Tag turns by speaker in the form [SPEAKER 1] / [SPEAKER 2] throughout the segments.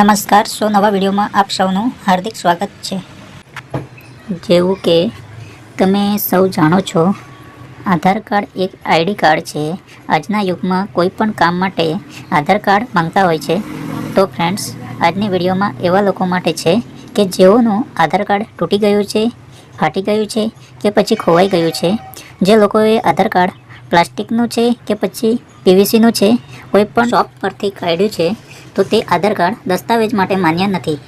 [SPEAKER 1] નમસ્કાર. સો નવા વિડીયોમાં આપ સૌનું હાર્દિક સ્વાગત છે. જેવું કે તમે સૌ જાણો છો, આધાર કાર્ડ એક આઈડી કાર્ડ છે. આજના યુગમાં કોઈ પણ કામ માટે આધાર કાર્ડ માંગતા હોય છે. તો ફ્રેન્ડ્સ, આજની વિડીયોમાં એવા લોકો માટે છે કે જેઓનું આધાર કાર્ડ તૂટી ગયું છે, ફાટી ગયું છે કે પછી ખોવાઈ ગયું છે. જે લોકોએ આધાર કાર્ડ પ્લાસ્ટિકનું છે કે પછી પીવીસીનું છે, કોઈ પણ શોપ પરથી કાઢ્યું છે તો તે આધાર કાર્ડ દસ્તાવેજ માટે માન્ય નથી.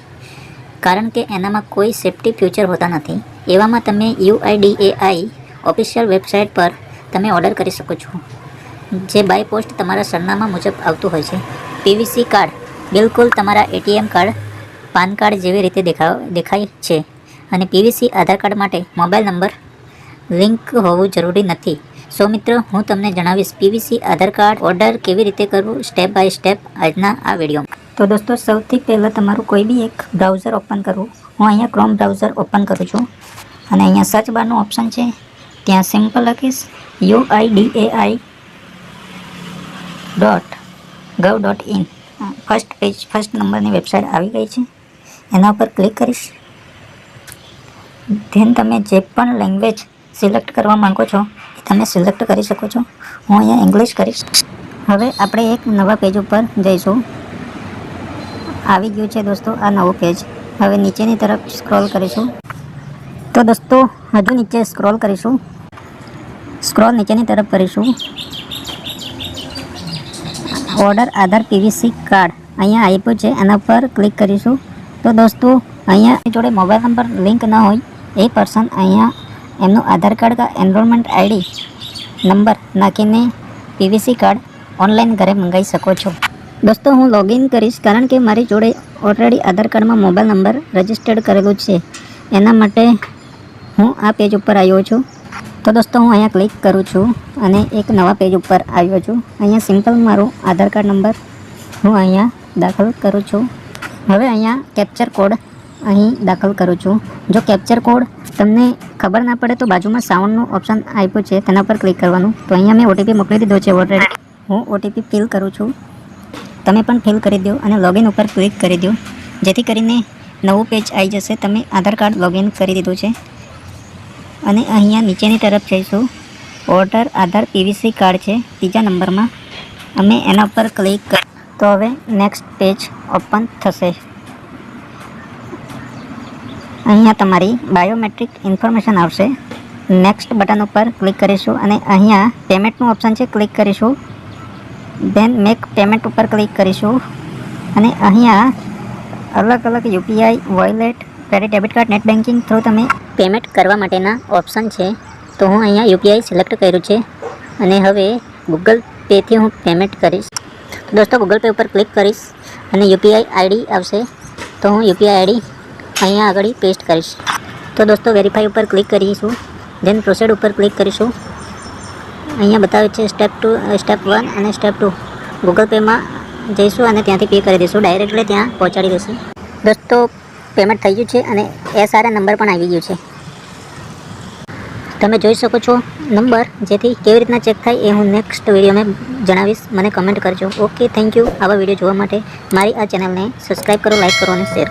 [SPEAKER 1] કારણ કે એનામાં કોઈ સેફ્ટી ફ્યુચર હોતા નથી. એવામાં તમે યુઆઈડીએઆઈ ઓફિશિયલ વેબસાઇટ પર તમે ઓર્ડર કરી શકો છો. જે બાય પોસ્ટ તમારા સરનામા મુજબ આવતું હોય છે. પીવીસી કાર્ડ બિલકુલ તમારા એટીએમ કાર્ડ, પાન કાર્ડ જેવી રીતે દેખાવ, દેખાય છે. અને પીવીસી આધાર કાર્ડ માટે મોબાઈલ નંબર લિંક હોવું જરૂરી નથી. સો મિત્રો, હું તમને જણાવીશ પીવીસી આધાર કાર્ડ ઓર્ડર કેવી રીતે કરવું સ્ટેપ બાય સ્ટેપ આજના આ વિડીયોમાં તો દોસ્તો, સૌથી પહેલાં તમારું કોઈ બી એક બ્રાઉઝર ઓપન કરવું. હું અહીંયા ક્રોમ બ્રાઉઝર ઓપન કરું છું. અને અહીંયા સર્ચ બારનું ઓપ્શન છે. ત્યાં સિમ્પલ લખીશ U I D A I dot gov dot in first page first નંબરની વેબસાઇટ આવી ગઈ છે. એના ઉપર ક્લિક કરીશ. ધેન તમે જે પણ લેંગ્વેજ સિલેક્ટ કરવા માંગો છો તમે સિલેક્ટ કરી શકો છો. હું અહીંયા ઇંગ્લિશ કરીશ. હવે આપણે એક નવા પેજ ઉપર જઈશું. આવી ગયું છે દોસ્તો આ નવું પેજ હવે નીચેની તરફ સ્ક્રોલ કરીશું. તો દોસ્તો, હજુ નીચે સ્ક્રોલ કરીશું. સ્ક્રોલ નીચેની તરફ કરીશું. ઓર્ડર આધાર પીવીસી કાર્ડ અહીંયા આપ્યું છે, એના પર ક્લિક કરીશું. તો દોસ્તો, અહીંયા જોડે મોબાઈલ નંબર લિંક ન હોય, એ પર્સન અહીંયા એમનું આધાર કાર્ડ કા એનરોલમેન્ટ આઈડી નંબર નાખીને પીવીસી કાર્ડ ઓનલાઈન ઘરે મંગાવી શકો છો. દોસ્તો, હું લોગિન કરીશ કારણ કે મારી જોડે ઓલરેડી આધાર કાર્ડમાં મોબાઈલ નંબર રજિસ્ટર્ડ કરેલું છે. એના માટે હું આ પેજ ઉપર આવ્યો છું. તો દોસ્તો, હું અહીંયા ક્લિક કરું છું અને એક નવા પેજ ઉપર આવ્યો છું. અહીંયા સિમ્પલ મારું આધાર કાર્ડ નંબર હું અહીંયા દાખલ કરું છું. હવે અહીંયા કેપ્ચર કોડ અહીં દાખલ કરું છું. જો કેપ્ચર કોડ તમને ખબર ના પડે તો બાજુમાં સાઉન્ડનું ઓપ્શન આપ્યું છે, તેના પર ક્લિક કરવાનું. તો અહીંયા મેં ઓટીપી મોકલી દીધો છે ઓલરેડી હું ઓટીપી ફિલ કરું છું. તમે પણ ફિલ કરી દો અને લોગિન ઉપર ક્લિક કરી દો. જેથી કરીને નવું પેજ આવી જશે. તમે આધાર કાર્ડ લોગિન કરી દીધું છે. અને અહીંયા નીચેની તરફ જઈશું. ઓર્ડર આધાર પીવીસી કાર્ડ છે, ત્રીજા નંબરમાં. અમે એના પર ક્લિક તો હવે નેક્સ્ટ પેજ ઓપન થશે. અહીંયા તમારી બાયોમેટ્રિક ઇન્ફોર્મેશન આવશે. નેક્સ્ટ બટન ઉપર ક્લિક કરીશું અને અહીંયા પેમેન્ટનું ઓપ્શન છે ક્લિક કરીશું. દેન મેક પેમેન્ટ ઉપર ક્લિક કરીશું. અને અહીંયા અલગ અલગ UPI wallet credit debit card net banking through તમે પેમેન્ટ કરવા માટેના ઓપ્શન છે. તો હું અહીંયા યુપીઆઈ સિલેક્ટ કર્યું છે. અને હવે ગૂગલ પેથી હું પેમેન્ટ કરીશ. દોસ્તો ગૂગલ પે ઉપર ક્લિક કરીશ અને યુપીઆઈ આઈડી આવશે. તો હું યુપીઆઈ આઈડી અહીંયા આગળ પેસ્ટ કરીશ. તો દોસ્તો વેરીફાઈ ઉપર ક્લિક કરીશું. દેન પ્રોસેડ ઉપર ક્લિક કરીશું. અહીંયા બતાવે છે સ્ટેપ ટુ સ્ટેપ વન અને સ્ટેપ ટુ ગૂગલ પેમાં જઈશું અને ત્યાંથી પે કરી દઈશું. ડાયરેક્ટલી ત્યાં પહોંચાડી દઈશું. દોસ્તો પેમેન્ટ થઈ ગયું છે અને એસઆરએ નંબર પણ આવી ગયું છે. તમે જોઈ શકો છો નંબર જેથી કેવી રીતના ચેક થાય એ હું નેક્સ્ટ વિડીયોમાં જણાવીશ. મને કમેન્ટ કરજો. ઓકે થેન્ક યુ આવા વીડિયો જોવા માટે મારી આ ચેનલને સબસ્ક્રાઈબ કરો લાઈક કરો અને શેર